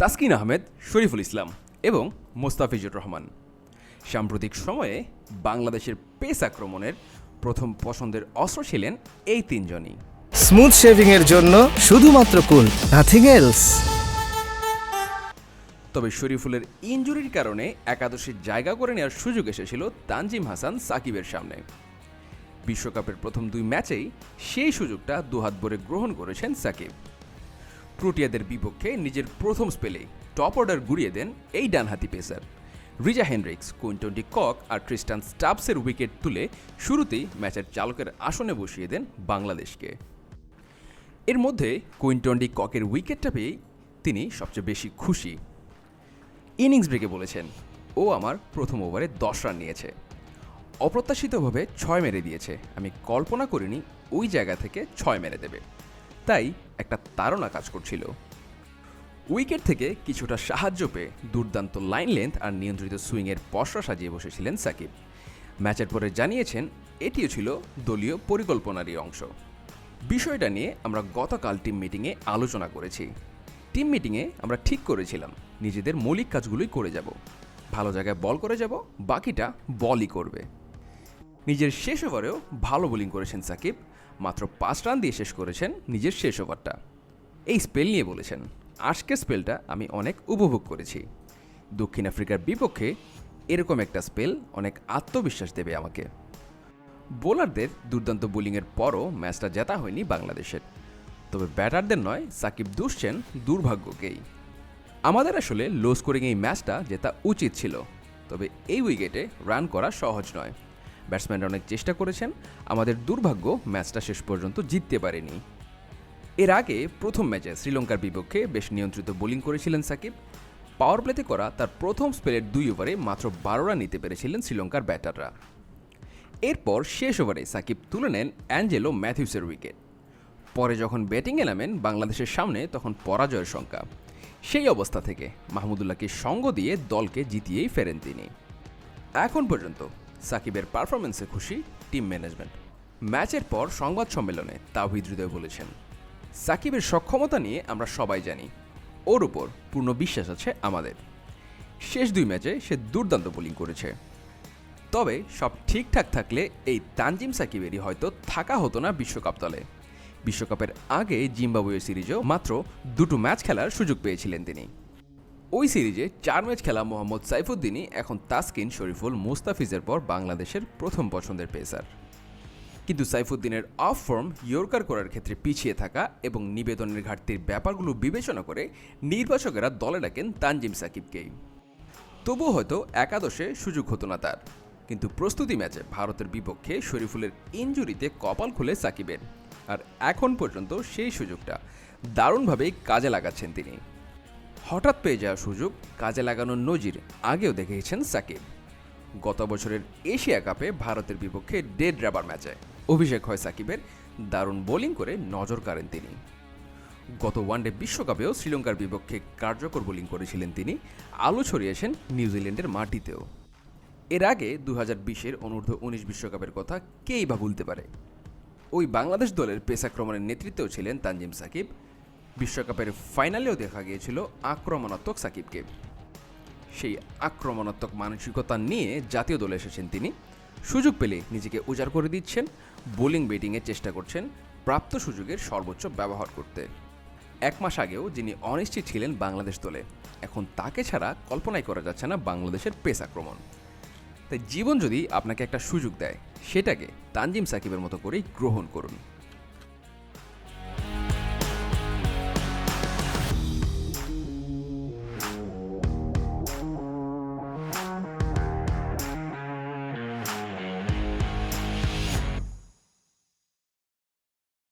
তাসকিন আহমেদ শরীফুল ইসলাম এবং মোস্তাফিজুর রহমান। সাম্প্রতিক সময়ে বাংলাদেশের পেস আক্রমণের প্রথম পছন্দের অস্ত্র ছিলেন এই তিনজনই। স্মুথ শেভিং এর জন্য শুধুমাত্র কুল নাথিং এলস তবে শরীফুলের ইনজুরির কারণে একাদশীর জায়গা করে নেওয়ার সুযোগ এসেছিল তানজিম হাসান সাকিবের সামনে। বিশ্বকাপের প্রথম দুই ম্যাচেই সেই সুযোগটা দুহাত ভরে গ্রহণ করেছেন সাকিব। প্রোটিয়াদের বিপক্ষে নিজের প্রথম স্পেলে টপ অর্ডার গুড়িয়ে দেন এই ডানহাতি pacer. Reeza Hendricks Quinton de Kock আর ক্রিস্টান স্টাবসের উইকেট তুলে শুরুতেই ম্যাচের চালকের আসনে বসিয়ে দেন বাংলাদেশকে। এর মধ্যে কুইন্টনডি ককের উইকেটটা পেয়েই তিনি সবচেয়ে বেশি খুশি। ইনিংস ব্রেকে বলেছেন, ও আমার প্রথম ওভারে দশ রান নিয়েছে। অপ্রত্যাশিতভাবে ছয় মেরে দিয়েছে। আমি কল্পনা করিনি ওই জায়গা থেকে ছয় মেরে দেবে। তাই একটা তাড়না কাজ করছিল। উইকেট থেকে কিছুটা সাহায্য পেয়ে দুর্দান্ত লাইন লেন্থ আর নিয়ন্ত্রিত সুইংয়ের পসরা সাজিয়ে বসেছিলেন সাকিব। ম্যাচের পরে জানিয়েছেন, এটিও ছিল দলীয় পরিকল্পনারই অংশ। বিষয়টা নিয়ে আমরা গতকাল টিম মিটিংয়ে আলোচনা করেছি। টিম মিটিংয়ে আমরা ঠিক করেছিলাম, নিজেদের মৌলিক কাজগুলোই করে যাব। ভালো জায়গায় বল করে যাব, বাকিটা বলই করবে। নিজের শেষ ওভারেও ভালো বোলিং করেছেন সাকিব। মাত্র পাঁচ রান দিয়ে শেষ করেছেন নিজের শেষ ওভারটা। এই স্পেল নিয়ে বলেছেন, আজকের স্পেলটা আমি অনেক উপভোগ করেছি। দক্ষিণ আফ্রিকার বিপক্ষে এরকম একটা স্পেল অনেক আত্মবিশ্বাস দেবে আমাকে। বোলারদের দুর্দান্ত বোলিংয়ের পরও ম্যাচটা জেতা হয়নি বাংলাদেশের। তবে ব্যাটারদের নয়, সাকিব দুষছেন দুর্ভাগ্যকেই। আমাদের আসলে লো স্কোরিং এই ম্যাচটা জেতা উচিত ছিল। তবে এই উইকেটে রান করা সহজ নয়। ব্যাটসম্যানরা অনেক চেষ্টা করেছেন, আমাদের দুর্ভাগ্য ম্যাচটা শেষ পর্যন্ত জিততে পারেনি। এর আগে প্রথম ম্যাচে শ্রীলঙ্কার বিপক্ষে বেশ নিয়ন্ত্রিত বোলিং করেছিলেন সাকিব। পাওয়ার প্লেতে করা তার প্রথম স্পেলের দুই ওভারে মাত্র বারো রান নিতে পেরেছিলেন শ্রীলঙ্কার ব্যাটাররা। এরপর শেষ ওভারে সাকিব তুলে নেন অ্যাঞ্জেলো ম্যাথিউসের উইকেট। পরে যখন ব্যাটিংয়ে নামেন বাংলাদেশের সামনে, তখন পরাজয়ের সংখ্যা সেই অবস্থা থেকে মাহমুদুল্লাহকে সঙ্গ দিয়ে দলকে জিতিয়েই ফেরেন তিনি। এখন পর্যন্ত সাকিবের পারফরমেন্সে খুশি টিম ম্যানেজমেন্ট। ম্যাচের পর সংবাদ সম্মেলনে তাওহিদ হৃদয় বলেছেন, সাকিবের সক্ষমতা নিয়ে আমরা সবাই জানি, ওর উপর পূর্ণ বিশ্বাস আছে আমাদের। শেষ দুই ম্যাচে সে দুর্দান্ত বোলিং করেছে। তবে সব ঠিকঠাক থাকলে এই তানজিম সাকিবেরই হয়তো থাকা হতো না বিশ্বকাপ দলে বিশ্বকাপের আগে জিম্বাবুয়ে সিরিজেও মাত্র দুটো ম্যাচ খেলার সুযোগ পেয়েছিলেন তিনি। ওই সিরিজে চার ম্যাচ খেলা মোহাম্মদ সাইফুদ্দিনই, এখন তাসকিন, শরীফুল, মুস্তাফিজের পর বাংলাদেশের প্রথম পছন্দের পেসার। কিন্তু সাইফুদ্দিনের অফ ফর্ম ইয়র্কার করার ক্ষেত্রে পিছিয়ে থাকা এবং নিবেদনের ঘাটতির ব্যাপারগুলো বিবেচনা করে নির্বাচকেরা দলে ডাকেন তানজিম সাকিবকেই। তবুও হয়তো একাদশে সুযোগ হতো না তার। কিন্তু প্রস্তুতি ম্যাচে ভারতের বিপক্ষে শরীফুলের ইনজুরিতে কপাল খুলে সাকিবের। আর এখন পর্যন্ত সেই সুযোগটা দারুণভাবেই কাজে লাগাচ্ছেন তিনি। হঠাৎ পেয়ে যাওয়া সুযোগ কাজে লাগানোর নজির আগেও দেখেছেন সাকিব। গত বছরের এশিয়া কাপে ভারতের বিপক্ষে ডেড রাবার ম্যাচে অভিষেক হয় সাকিবের, দারুণ বোলিং করে নজর কাড়েন তিনি। গত ওয়ানডে বিশ্বকাপেও শ্রীলঙ্কার বিপক্ষে কার্যকর বোলিং করেছিলেন তিনি, আলো ছড়িয়েছেন নিউজিল্যান্ডের মাটিতেও। এর আগে দু হাজার বিশের অনূর্ধ্ব উনিশ বিশ্বকাপের কথা কেই বা ভুলতে পারে? ওই বাংলাদেশ দলের পেস আক্রমণের নেতৃত্বেও ছিলেন তানজিম সাকিব বিশ্বকাপের ফাইনালেও দেখা গিয়েছিল আক্রমণাত্মক সাকিবকে। সেই আক্রমণাত্মক মানসিকতা নিয়ে জাতীয় দলে এসেছেন তিনি। সুযোগ পেলে নিজেকে উজাড় করে দিচ্ছেন, বোলিং ব্যাটিংয়ের চেষ্টা করছেন, প্রাপ্ত সুযোগের সর্বোচ্চ ব্যবহার করতে। এক মাস আগেও যিনি অনিশ্চিত ছিলেন বাংলাদেশ দলে, এখন তাকে ছাড়া কল্পনাই করা যাচ্ছে না বাংলাদেশের পেস আক্রমণ। তাই জীবন যদি আপনাকে একটা সুযোগ দেয়, সেটাকে তানজিম সাকিবের মতো করেই গ্রহণ করুন।